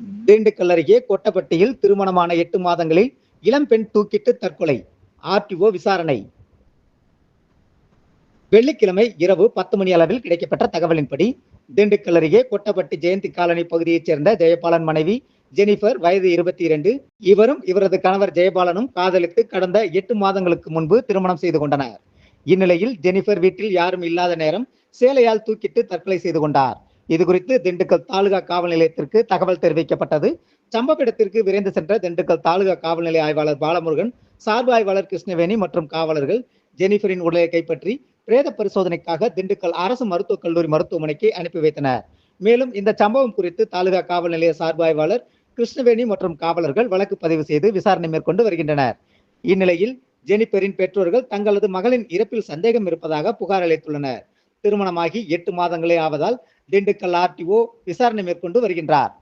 திண்டுக்கல் அருகே கொட்டப்பட்டியில் திருமணமான எட்டு மாதங்களில் இளம்பெண் தூக்கிட்டு தற்கொலை. ஆர்டிஓ விசாரணை. வெள்ளிக்கிழமை இரவு பத்து மணி அளவில் கிடைக்கப்பட்ட தகவலின்படி திண்டுக்கல் அருகே கொட்டப்பட்டி ஜெயந்தி காலனி பகுதியைச் சேர்ந்த ஜெயபாலன் மனைவி ஜெனிஃபர் வயது இருபத்தி இரண்டு. இவரும் இவரது கணவர் ஜெயபாலனும் காதலித்து கடந்த எட்டு மாதங்களுக்கு முன்பு திருமணம் செய்து கொண்டனர். இந்நிலையில் ஜெனிஃபர் வீட்டில் யாரும் இல்லாத நேரம் சேலையால் தூக்கிட்டு தற்கொலை செய்து கொண்டார். இது குறித்து திண்டுக்கல் தாலுகா காவல் நிலையத்திற்கு தகவல் தெரிவிக்கப்பட்டது. சம்பவ இடத்திற்கு விரைந்து சென்ற திண்டுக்கல் தாலுகா காவல் நிலைய ஆய்வாளர் பாலமுருகன் சார்பு ஆய்வாளர் கிருஷ்ணவேணி மற்றும் காவலர்கள் ஜெனிஃபரின் உடலை கைப்பற்றி பிரேத பரிசோதனைக்காக திண்டுக்கல் அரசு மருத்துவக் கல்லூரி மருத்துவமனைக்கு அனுப்பி வைத்தனர். மேலும் இந்த சம்பவம் குறித்து தாலுகா காவல் நிலைய சார்பு ஆய்வாளர் கிருஷ்ணவேணி மற்றும் காவலர்கள் வழக்கு பதிவு செய்து விசாரணை மேற்கொண்டு வருகின்றனர். இந்நிலையில் ஜெனிபரின் பெற்றோர்கள் தங்களது மகளின் இறப்பில் சந்தேகம் இருப்பதாக புகார் அளித்துள்ளனர். திருமணமாகி எட்டு மாதங்களே ஆவதால் திண்டுக்கல் ஆர்டிஓ விசாரணை மேற்கொண்டு வருகின்றார்.